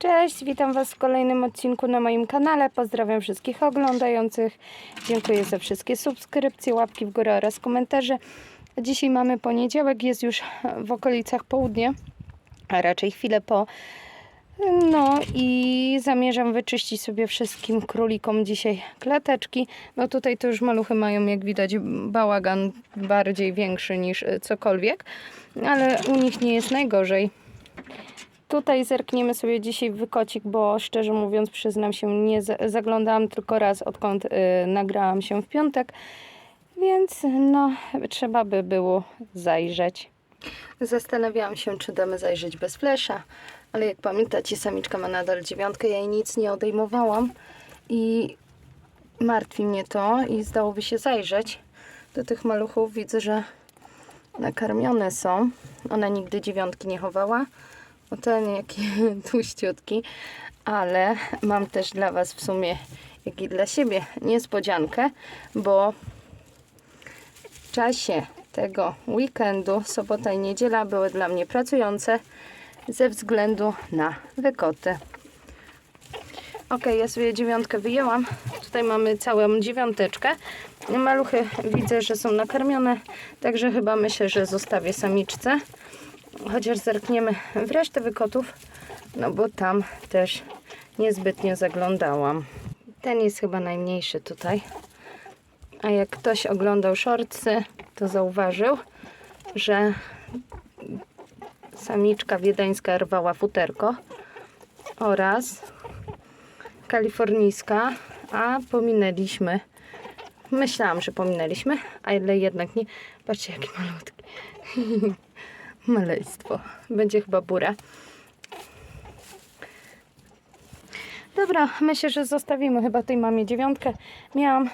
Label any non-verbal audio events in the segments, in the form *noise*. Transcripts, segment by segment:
Cześć, witam Was w kolejnym odcinku na moim kanale. Pozdrawiam wszystkich oglądających. Dziękuję za wszystkie subskrypcje, łapki w górę oraz komentarze. Dzisiaj mamy poniedziałek, jest już w okolicach południa, a raczej chwilę po. No i zamierzam wyczyścić sobie wszystkim królikom dzisiaj klateczki. No tutaj to już maluchy mają, jak widać, bałagan bardziej większy niż cokolwiek, ale u nich nie jest najgorzej. Tutaj zerkniemy sobie dzisiaj w wykocik, bo szczerze mówiąc, przyznam się, nie za- zaglądałam tylko raz, odkąd y, nagrałam się w piątek, więc no, trzeba by było zajrzeć. Zastanawiałam się, czy damy zajrzeć bez flesza, ale jak pamiętacie, samiczka ma nadal dziewiątkę, ja jej nic nie odejmowałam i martwi mnie to i zdałoby się zajrzeć. Do tych maluchów widzę, że nakarmione są. Ona nigdy dziewiątki nie chowała. O ten jaki *laughs* tłuściutki, ale mam też dla Was w sumie, jak i dla siebie, niespodziankę, bo w czasie tego weekendu, sobota i niedziela były dla mnie pracujące ze względu na wykoty. Ok, ja sobie dziewiątkę wyjęłam. Tutaj mamy całą dziewiąteczkę. Maluchy widzę, że są nakarmione, także chyba myślę, że zostawię samiczce. Chociaż zerkniemy w resztę wykotów, no bo tam też niezbytnio zaglądałam. Ten jest chyba najmniejszy tutaj. A jak ktoś oglądał shortsy, to zauważył, że samiczka wiedeńska rwała futerko oraz kalifornijska, a pominęliśmy. Myślałam, że pominęliśmy, ale jednak nie. Patrzcie, jaki malutki. *laughs* Maleństwo. Będzie chyba bura. Dobra, myślę, że zostawimy chyba tej mamie dziewiątkę. Miałam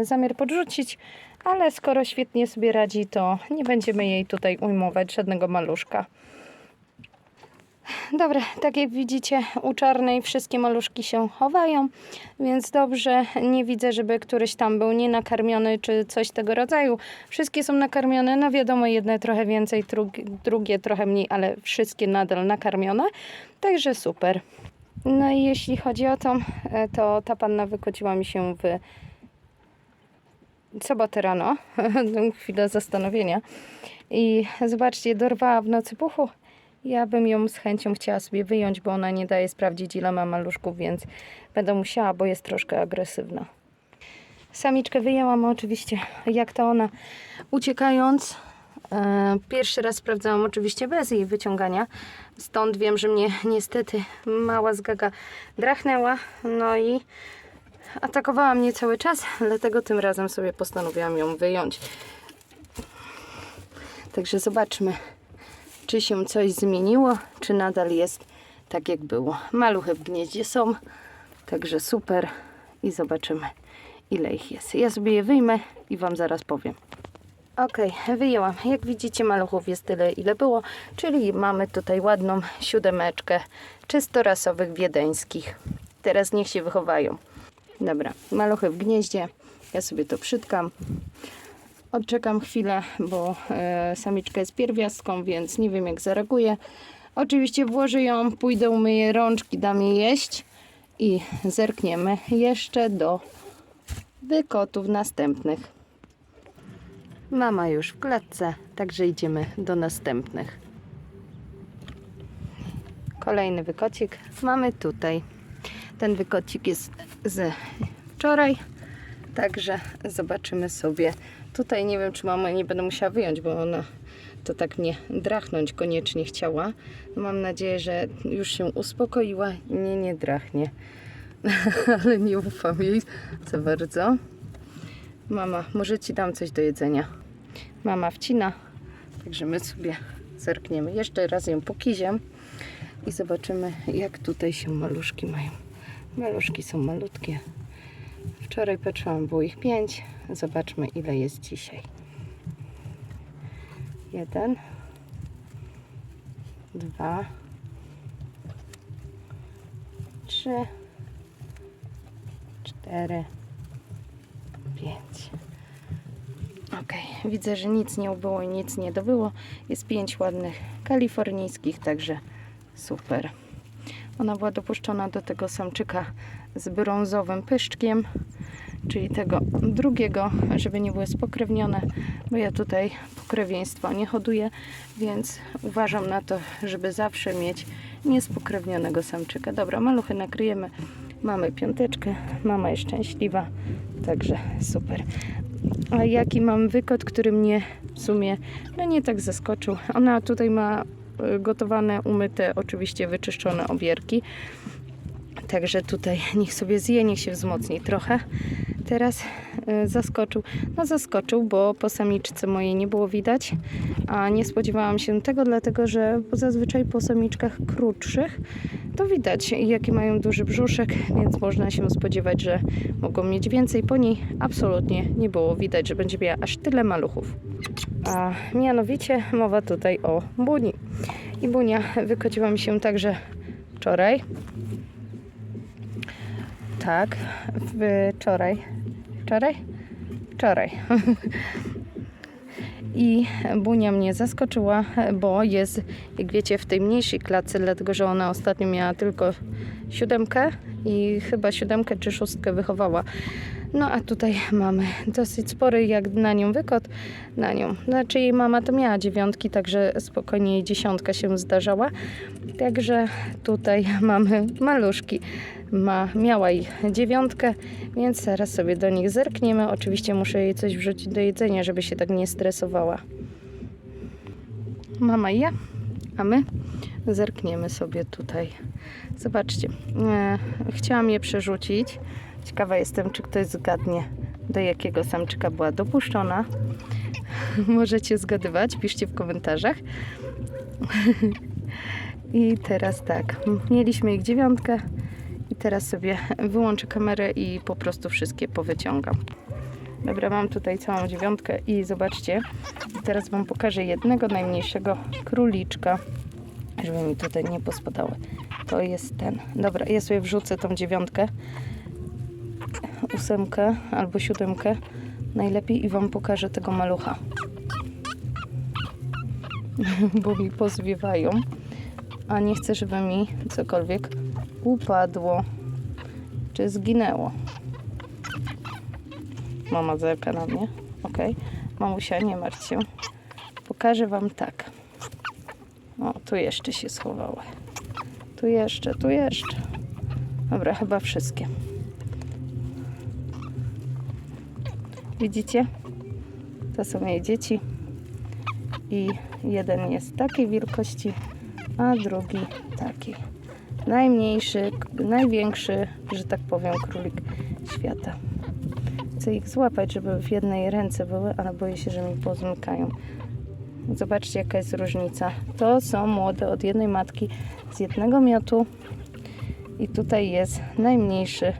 y, zamiar podrzucić, ale skoro świetnie sobie radzi, to nie będziemy jej tutaj ujmować żadnego maluszka. Dobra, tak jak widzicie, u czarnej wszystkie maluszki się chowają, więc dobrze, nie widzę, żeby któryś tam był nienakarmiony czy coś tego rodzaju. Wszystkie są nakarmione, no wiadomo, jedne trochę więcej, drugie, trochę mniej, ale wszystkie nadal nakarmione, także super. No i jeśli chodzi o tą, e, to ta panna wykociła mi się w sobotę rano, *laughs* chwila zastanowienia. I zobaczcie, dorwała w nocy puchu. Ja bym ją z chęcią chciała sobie wyjąć, bo ona nie daje sprawdzić ile ma maluszków, więc będę musiała, bo jest troszkę agresywna. Samiczkę wyjęłam oczywiście, jak to ona uciekając. E, pierwszy raz sprawdzałam oczywiście bez jej wyciągania, stąd wiem, że mnie niestety mała zgaga drachnęła, no i atakowała mnie cały czas, dlatego tym razem sobie postanowiłam ją wyjąć. Także zobaczmy, czy się coś zmieniło, czy nadal jest tak jak było. Maluchy w gnieździe są, także super i zobaczymy ile ich jest. Ja sobie je wyjmę i Wam zaraz powiem. Ok, wyjęłam. Jak widzicie maluchów jest tyle ile było, czyli mamy tutaj ładną siódemeczkę czysto rasowych wiedeńskich. Teraz niech się wychowają. Dobra, maluchy w gnieździe. Ja sobie to przytkam. Odczekam chwilę, bo e, samiczka jest pierwiastką, więc nie wiem jak zareaguje. Oczywiście włożę ją, pójdę umyję rączki, dam jej jeść i zerkniemy jeszcze do wykotów następnych. Mama już w klatce, także idziemy do następnych. Kolejny wykocik mamy tutaj. Ten wykocik jest z wczoraj, także zobaczymy sobie. Tutaj nie wiem, czy mama nie będę musiała wyjąć, bo ona to tak mnie drachnąć koniecznie chciała. Mam nadzieję, że już się uspokoiła i nie, nie drachnie. *laughs* Ale nie ufam jej za bardzo. Mama, może ci dam coś do jedzenia. Mama wcina, także my sobie zerkniemy. Jeszcze raz ją pokiziem i zobaczymy, jak tutaj się maluszki mają. Maluszki są malutkie. Wczoraj patrzyłam, było ich pięć. Zobaczmy, ile jest dzisiaj. Jeden, dwa, trzy, cztery, pięć. Ok, widzę, że nic nie ubyło i nic nie dobyło. Jest pięć ładnych kalifornijskich, także super. Ona była dopuszczona do tego samczyka z brązowym pyszczkiem, czyli tego drugiego, żeby nie były spokrewnione, bo ja tutaj pokrewieństwo nie hoduję, więc uważam na to, żeby zawsze mieć niespokrewnionego samczyka. Dobra, maluchy nakryjemy. Mamy piąteczkę, mama jest szczęśliwa, także super. A jaki mam wykot, który mnie w sumie no nie tak zaskoczył. Ona tutaj ma y, gotowane, umyte, oczywiście wyczyszczone obierki. Także tutaj niech sobie zje, niech się wzmocni trochę. Teraz y, zaskoczył. No zaskoczył, bo po samiczce mojej nie było widać, a nie spodziewałam się tego, dlatego że zazwyczaj po samiczkach krótszych to widać, jaki mają duży brzuszek, więc można się spodziewać, że mogą mieć więcej. Po niej absolutnie nie było widać, że będzie miała aż tyle maluchów. A mianowicie mowa tutaj o Buni. I Bunia wykociła mi się także wczoraj. Tak, wczoraj. Wczoraj? Wczoraj. *laughs* I Bunia mnie zaskoczyła, bo jest, jak wiecie, w tej mniejszej klatce, dlatego że ona ostatnio miała tylko siódemkę i chyba siódemkę czy szóstkę wychowała. No a tutaj mamy dosyć spory jak na nią wykot, na nią. Znaczy jej mama to miała dziewiątki, także spokojnie jej dziesiątka się zdarzała. Także tutaj *laughs* mamy maluszki. Ma, miała ich dziewiątkę, więc zaraz sobie do nich zerkniemy. Oczywiście muszę jej coś wrzucić do jedzenia, żeby się tak nie stresowała. Mama je, a my zerkniemy sobie tutaj. Zobaczcie, e, chciałam je przerzucić. Ciekawa jestem, czy ktoś zgadnie, do jakiego samczyka była dopuszczona. *laughs* Możecie zgadywać, piszcie w komentarzach. *laughs* I teraz tak, mieliśmy ich dziewiątkę i teraz sobie wyłączę kamerę i po prostu wszystkie powyciągam. Dobra, mam tutaj całą dziewiątkę i zobaczcie, teraz Wam pokażę jednego najmniejszego króliczka, żeby mi tutaj nie pospadały. To jest ten. Dobra, ja sobie wrzucę tą dziewiątkę, ósemkę albo siódemkę najlepiej i Wam pokażę tego malucha. *laughs* Bo mi pozwiewają, a nie chcę, żeby mi cokolwiek upadło czy zginęło. Mama zerka na mnie. Ok. Mamusia, nie martw się. Pokażę Wam tak. O, tu jeszcze się schowały. Tu jeszcze, tu jeszcze. Dobra, chyba wszystkie. Widzicie? To są jej dzieci. I jeden jest takiej wielkości, a drugi takiej. Najmniejszy, największy, że tak powiem, królik świata. Chcę ich złapać, żeby w jednej ręce były, ale boję się, że mi pozmykają. Zobaczcie, jaka jest różnica. To są młode od jednej matki z jednego miotu. I tutaj jest najmniejszy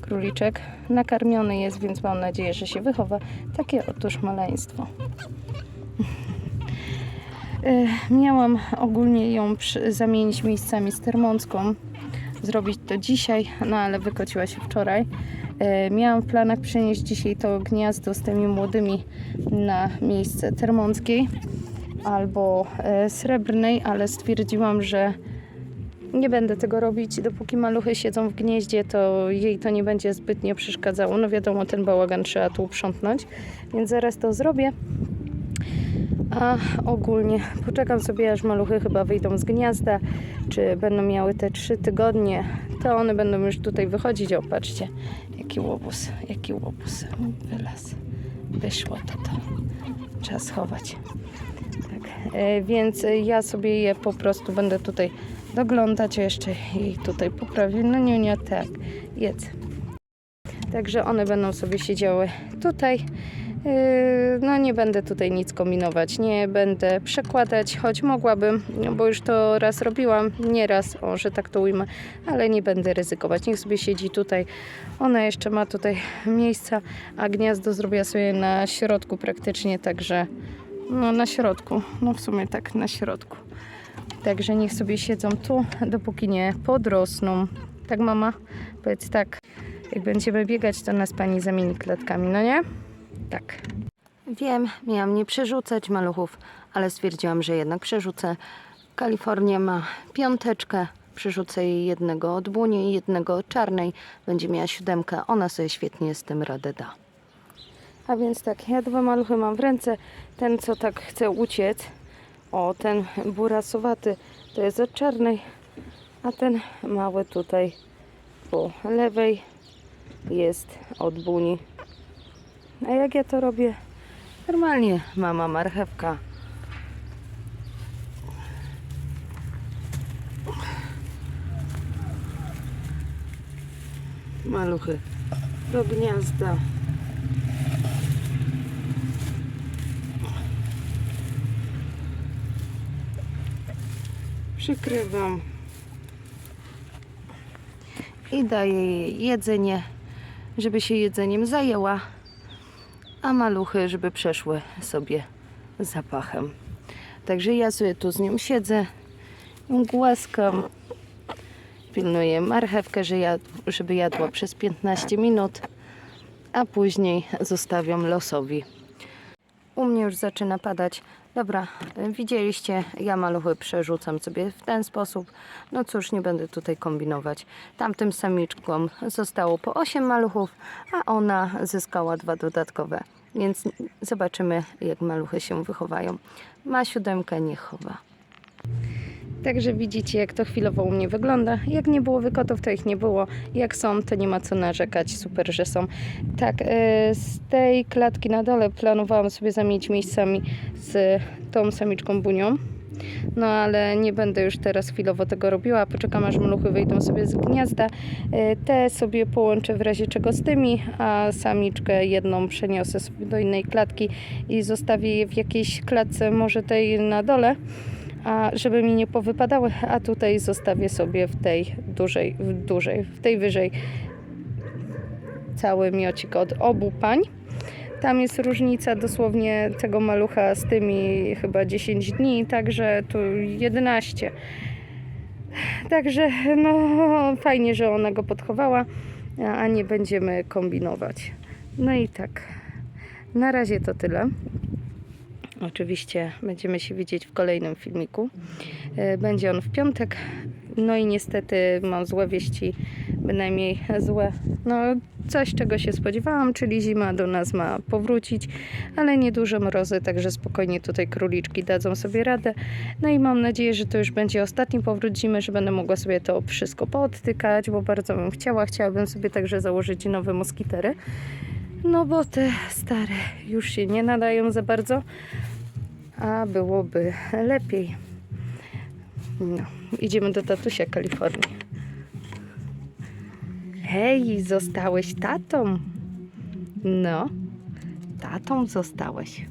króliczek. Nakarmiony jest, więc mam nadzieję, że się wychowa. Takie otóż maleństwo. E, Miałam ogólnie ją zamienić miejscami z termonską. Zrobić to dzisiaj, no ale wykociła się wczoraj. E, Miałam w planach przenieść dzisiaj to gniazdo z tymi młodymi na miejsce termonckiej albo e, srebrnej, ale stwierdziłam, że nie będę tego robić. Dopóki maluchy siedzą w gnieździe, to jej to nie będzie zbytnio przeszkadzało. No wiadomo, ten bałagan trzeba tu uprzątnąć, więc zaraz to zrobię. A ogólnie poczekam sobie, aż maluchy chyba wyjdą z gniazda, czy będą miały te trzy tygodnie, to one będą już tutaj wychodzić. O, patrzcie, jaki łobuz, jaki łobuz wylazł. Wyszło to to. Trzeba schować. Tak, e, więc ja sobie je po prostu będę tutaj doglądać, jeszcze jej tutaj poprawię. No nie, nie, tak, jedz. Także one będą sobie siedziały tutaj. Yy, No nie będę tutaj nic kombinować, nie będę przekładać, choć mogłabym, bo już to raz robiłam, nie raz, o, że tak to ujmę, ale nie będę ryzykować. Niech sobie siedzi tutaj. Ona jeszcze ma tutaj miejsca, a gniazdo zrobiła sobie na środku praktycznie, także no na środku, no w sumie tak na środku. Także niech sobie siedzą tu, dopóki nie podrosną. Tak mama? Powiedz tak. Jak będziemy biegać, to nas pani zamieni klatkami, no nie? Tak. Wiem, miałam nie przerzucać maluchów, ale stwierdziłam, że jednak przerzucę. Kalifornia ma piąteczkę, Przyrzucę jej jednego od buni i jednego od czarnej. Będzie miała siódemkę. Ona sobie świetnie z tym radę da. A więc tak, ja dwa maluchy mam w ręce. Ten, co tak chce uciec, o, ten burasowaty, to jest od czarnej, a ten mały tutaj po lewej jest od buni. A jak ja to robię? Normalnie mama marchewka. Maluchy do gniazda. Przykrywam i daję jej jedzenie, żeby się jedzeniem zajęła, a maluchy, żeby przeszły sobie zapachem. Także ja sobie tu z nią siedzę, głaskam, pilnuję marchewkę, żeby jadła przez 15 minut, a później zostawiam losowi. U mnie już zaczyna padać. Dobra, widzieliście, ja maluchy przerzucam sobie w ten sposób. No cóż, nie będę tutaj kombinować. Tamtym samiczkom zostało po 8 maluchów, a ona zyskała dwa dodatkowe. Więc zobaczymy, jak maluchy się wychowają. Ma siódemkę, niech chowa. Także widzicie, jak to chwilowo u mnie wygląda. Jak nie było wykotów, to ich nie było. Jak są, to nie ma co narzekać. Super, że są. Tak, e, z tej klatki na dole planowałam sobie zamienić miejscami z tą samiczką bunią. No ale nie będę już teraz chwilowo tego robiła. Poczekam aż maluchy wyjdą sobie z gniazda. E, Te sobie połączę w razie czego z tymi, a samiczkę jedną przeniosę sobie do innej klatki i zostawię je w jakiejś klatce, może tej na dole a żeby mi nie powypadały, a tutaj zostawię sobie w tej dużej, w dużej, w tej wyżej cały miocik od obu pań. Tam jest różnica dosłownie tego malucha z tymi chyba 10 dni, także tu 11. Także no fajnie, że ona go podchowała, a nie będziemy kombinować. No i tak, na razie to tyle. Oczywiście będziemy się widzieć w kolejnym filmiku. E, Będzie on w piątek. No i niestety mam złe wieści, bynajmniej złe. No coś czego się spodziewałam, czyli zima do nas ma powrócić, ale nieduże mrozy, także spokojnie tutaj króliczki dadzą sobie radę. No i mam nadzieję, że to już będzie ostatni powrót zimy, że będę mogła sobie to wszystko poodtykać, bo bardzo bym chciała. Chciałabym sobie także założyć nowe moskitery. No bo te stare już się nie nadają za bardzo, a byłoby lepiej. No, idziemy do tatusia Kalifornii. Hej, zostałeś tatą. No, tatą zostałeś.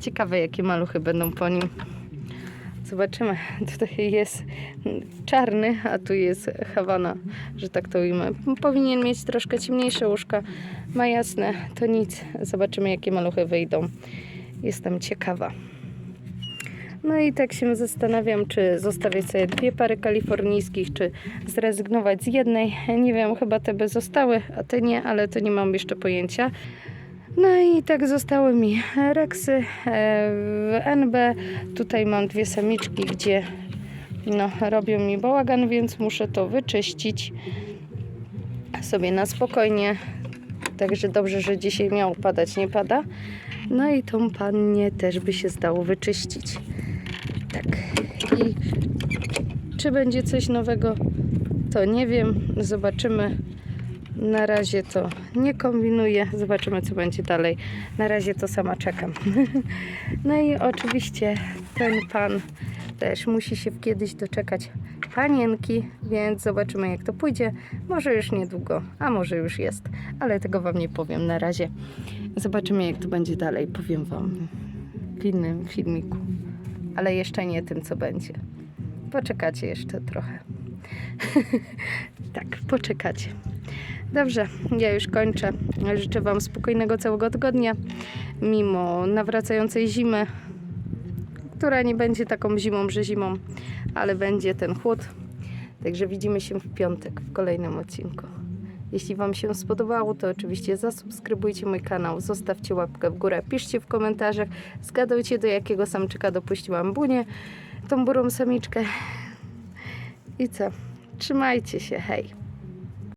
Ciekawe, jakie maluchy będą po nim. Zobaczymy. *laughs* Tutaj jest czarny, a tu jest Hawana, że tak to ujmę. Powinien mieć troszkę ciemniejsze łóżka. Ma jasne, to nic. Zobaczymy, jakie maluchy wyjdą. Jestem ciekawa. No i tak się zastanawiam, czy zostawić sobie dwie pary kalifornijskich, czy zrezygnować z jednej. Nie wiem, chyba te by zostały, a te nie, ale to nie mam jeszcze pojęcia. No i tak zostały mi reksy e, w NB. Tutaj mam dwie samiczki, gdzie no, robią mi bałagan, więc muszę to wyczyścić sobie na spokojnie. Także dobrze, że dzisiaj miało padać, nie pada. No i tą pannie też by się zdało wyczyścić. Tak. I czy będzie coś nowego, to nie wiem. Zobaczymy. Na razie to nie kombinuję. Zobaczymy, co będzie dalej. Na razie to sama czekam. *laughs* no i oczywiście ten pan też musi się kiedyś doczekać panienki, więc zobaczymy, jak to pójdzie. Może już niedługo, a może już jest, ale tego Wam nie powiem na razie. Zobaczymy, jak to będzie dalej. Powiem Wam w innym filmiku, ale jeszcze nie tym, co będzie. Poczekacie jeszcze trochę. *laughs* tak, poczekacie. Dobrze, ja już kończę. Życzę Wam spokojnego całego tygodnia, mimo nawracającej zimy, która nie będzie taką zimą, że zimą, ale będzie ten chłód. Także widzimy się w piątek w kolejnym odcinku. Jeśli Wam się spodobało, to oczywiście zasubskrybujcie mój kanał, zostawcie łapkę w górę, piszcie w komentarzach, zgadujcie do jakiego samczyka dopuściłam bunię, tą burą samiczkę. I co? Trzymajcie się, hej!